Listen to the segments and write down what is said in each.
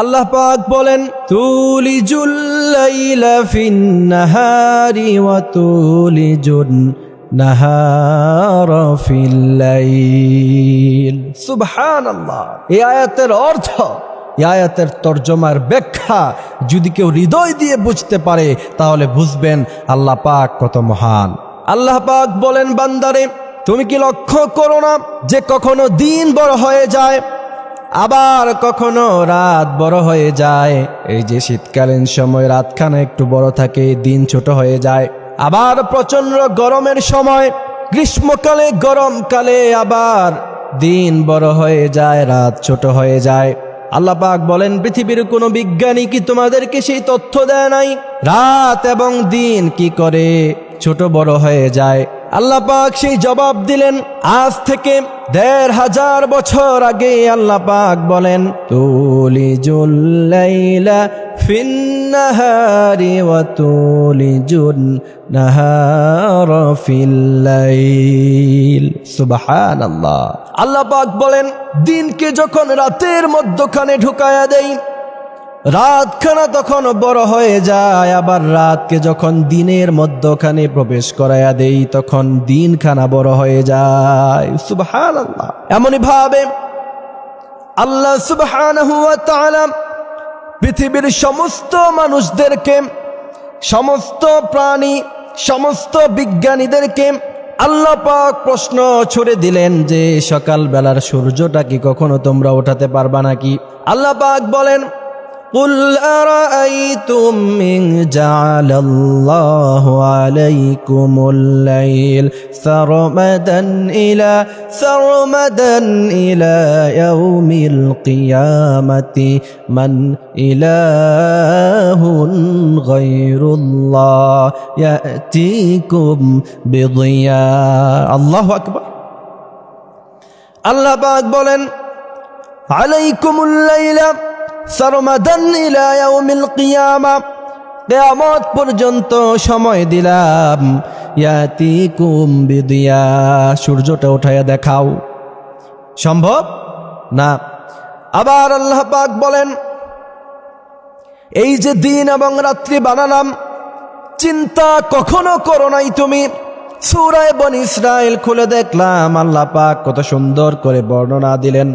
আল্লাহ পাক বলেন তুলিজুল্লাইলা ফিন্নাহারি ওয়া তুলিজুন নাহারা ফিল্লাইল। সুবহানাল্লাহ। এই আয়াতের অর্থ, এই আয়াতের তর্জমার ব্যাখ্যা, যদি কেউ হৃদয় দিয়ে বুঝতে পারে, তাহলে বুঝবেন আল্লাহ পাক কত মহান। আল্লাহ পাক বলেন, বান্দারে, তুমি কি লক্ষ্য করো না যে কখনো দিন বড় হয়ে যায় আবার কখনো রাত বড় হয়ে যায়। এই যে শীতকালীন সময়, রাতখানা একটু বড় থাকে, দিন ছোট হয়ে যায়। আবার প্রচণ্ড গরমের সময়, গ্রীষ্মকালে গরমকালে আবার দিন বড় হয়ে যায়, রাত ছোট হয়ে যায়। আল্লাহ পাক বলেন, পৃথিবীর কোনো বিজ্ঞানী কি তোমাদেরকে সেই তথ্য দেয় নাই? রাত এবং দিন কি করে ছোট বড় হয়ে যায়? আল্লাহ পাক সেই জবাব দিলেন, আজ থেকে দেড় হাজার বছর আগে আল্লাহ পাক বলেন তুলি জুল্লাইলা ফিন্নাহারি ওয়া তুলি জুন নাহার ফিল্লাইল সুবহানাল্লাহ। আল্লাহ পাক বলেন, দিনকে যখন রাতের মধ্যখানে ঢুকায়া দেই রাতখানা তখন বড় হয়ে যায়, আবার রাতকে যখন দিনের মধ্যখানে প্রবেশ করাইয়া দেই, তখন দিনখানা বড় হয়ে যায়। সুবহান আল্লাহ এমনই ভাবে আল্লাহ সুবহান পৃথিবীর সমস্ত মানুষদেরকে, সমস্ত প্রাণী, সমস্ত বিজ্ঞানীদেরকে আল্লাহ পাক প্রশ্ন ছুড়ে দিলেন যে সকাল বেলার সূর্যটা কি কখনো তোমরা ওঠাতে পারবা নাকি? আল্লাহ পাক বলেন قل أرأيتم إن جعل الله عليكم الليل سرمدا إلى سرمدا إلى يوم القيامة من إله غير الله يأتيكم بضياء. الله أكبر. الله بعد بولن. عليكم الليل সারমাদান ইলা কিয়ামা। কিয়ামত পর্যন্ত সময় দিলাম। ইয়াতিকুম বিদিয়া। সূর্যটা উঠায়া দেখাও। সম্ভব? না। আবার আল্লাহ পাক বলেন, এই যে দিন এবং রাত্রি বানালাম, চিন্তা কখনো করো নাই তুমি। সুরায় বন ইসরায়েল খুলে দেখলাম আল্লাহ পাক কত সুন্দর করে বর্ণনা দিলেন।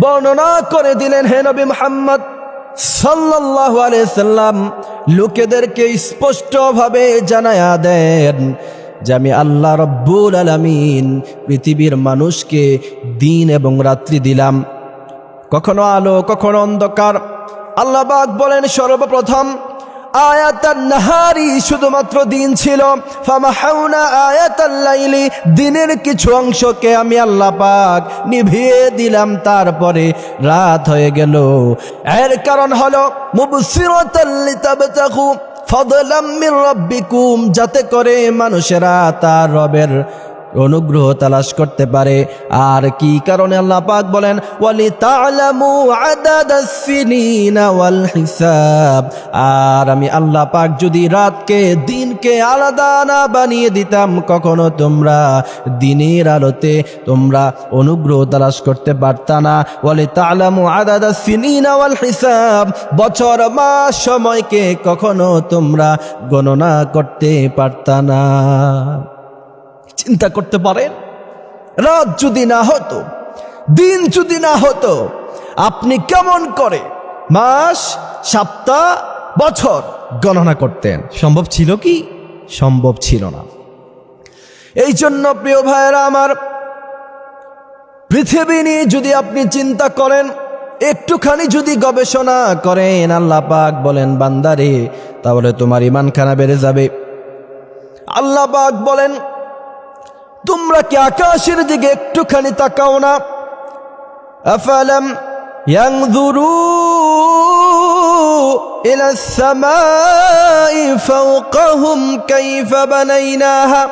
বর্ণনা করে দিলেন, হে নবী মোহাম্মদ আলাইহি সাল্লাম, লোকেদেরকে স্পষ্টভাবে জানায়া দেন যে আমি আল্লাহ রব্বুল আলমিন, পৃথিবীর মানুষকে দিন এবং রাত্রি দিলাম। কখনো আলো, কখনো অন্ধকার। আল্লাহবাক বলেন, সর্বপ্রথম শুধুমাত্র দিন ছিল। দিনের কিছু অংশকে আমি নিভিয়ে দিলাম, তারপরে রাত হয়ে গেল। এর কারণ হলো ফাদলাম যাতে করে মানুষেরা তার রবের অনুগ্রহ তালাশ করতে পারে। আর কি কারণে আল্লাহ পাক বলেন ওয়ালি তালামু ওয়াল হিসাব। আর আমি আল্লাহ পাক যদি রাতকে, দিনকে আলাদা না বানিয়ে দিতাম, কখনো তোমরা দিনের আলোতে তোমরা অনুগ্রহ তালাশ করতে পারতা না। ওয়ালি তালামু আদাদাসিনিনা ওয়াল হিসাব। বছর, মাস, সময়কে কখনো তোমরা গণনা করতে পারতা না। চিন্তা করতে পারেন? রাত যদি না হতো, দিন যদি না হতো, আপনি কেমন করে মাস, সপ্তাহ, বছর গণনা করতেন? সম্ভব ছিল কি? সম্ভব ছিল না। এই জন্য প্রিয় ভাইয়েরা আমার, পৃথিবী নিয়ে যদি আপনি চিন্তা করেন, একটুখানি যদি গবেষণা করেন, আল্লাহ পাক বলেন, বান্দারে, তাহলে তোমার ইমান খানা বেড়ে যাবে। আল্লাহ পাক বলেন তোমরা কি আকাশের দিকে একটুখানি তাকাও না আফালাম ইয়াংযুরুন إلى السماء فوقهم كيف بنيناها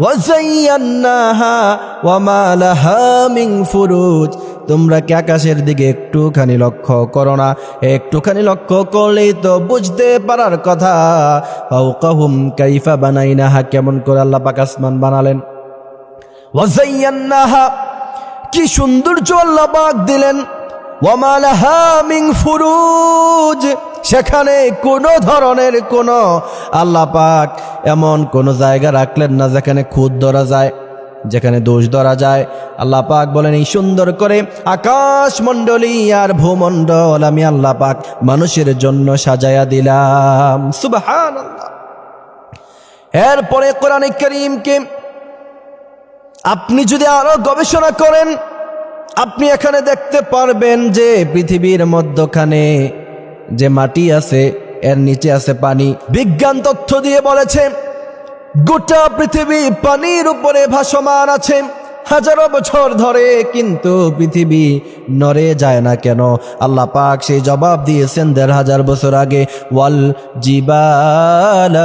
وزيناها وما لها من فروج তোমরা কি আকাশের দিকে একটুখানি লক্ষ্য করো না একটুখানি লক্ষ্য করলেই তো বুঝতে পারার কথা ফাওকাহুম কাইফা বানাইনাহা কেমন করে আল্লাহ পাক আসমান বানালেন কি সৌন্দর্য আল্লাহ পাক দিলেন। ওয়ামা ফুরুজ, সেখানে কোনো ধরনের কোনো আল্লাহ পাক এমন কোনো জায়গা রাখলেন না যেখানে খুদ ধরা যায়, যেখানে দোষ ধরা যায়। আল্লাহ পাক বলেন, এই সুন্দর করে আকাশ মণ্ডলী আর ভূমণ্ডল আমি আল্লাহ পাক মানুষের জন্য সাজায়া দিলাম। সুবহান এরপরে কোরআন করিমকে আপনি যদি আরও গবেষণা করেন, আপনি এখানে দেখতে পারবেন যে পৃথিবীর মধ্যখানে যে মাটি আছে, এর নিচে আছে পানি। বিজ্ঞান তথ্য দিয়ে বলেছে, গোটা পৃথিবী পানির উপরে ভাসমান আছে। হাজারো বছর ধরে কিন্তু পৃথিবী নড়ে যায় না কেন? আল্লাহ পাক সেই জবাব দিয়েছেন দেড় হাজার বছর আগে, ওয়াল জিবাল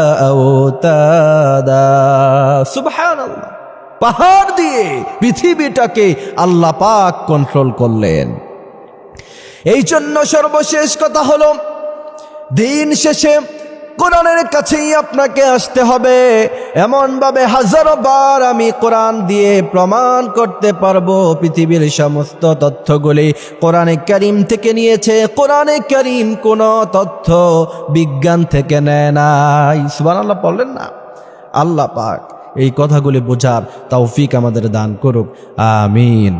সুবহানাল্লাহ। পাহাড় দিয়ে পৃথিবীটাকে আল্লাহ পাক কন্ট্রোল করলেন। এই জন্য সর্বশেষ কথা হলো, দিন শেষে কোরআনের কাছেই আপনাকে আসতে হবে। এমনভাবে হাজারো বার আমি কোরআন দিয়ে প্রমাণ করতে পারব পৃথিবীর সমস্ত তথ্যগুলি। কোরআনে করিম থেকে নিয়েছে, কোরআনে করিম কোনো তথ্য বিজ্ঞান থেকে নেয় নাই। সুবহানাল্লাহ, বললেন না। আল্লাহ পাক এই কথাগুলি বোঝার তৌফিক আমাদের দান করুক। আমিন।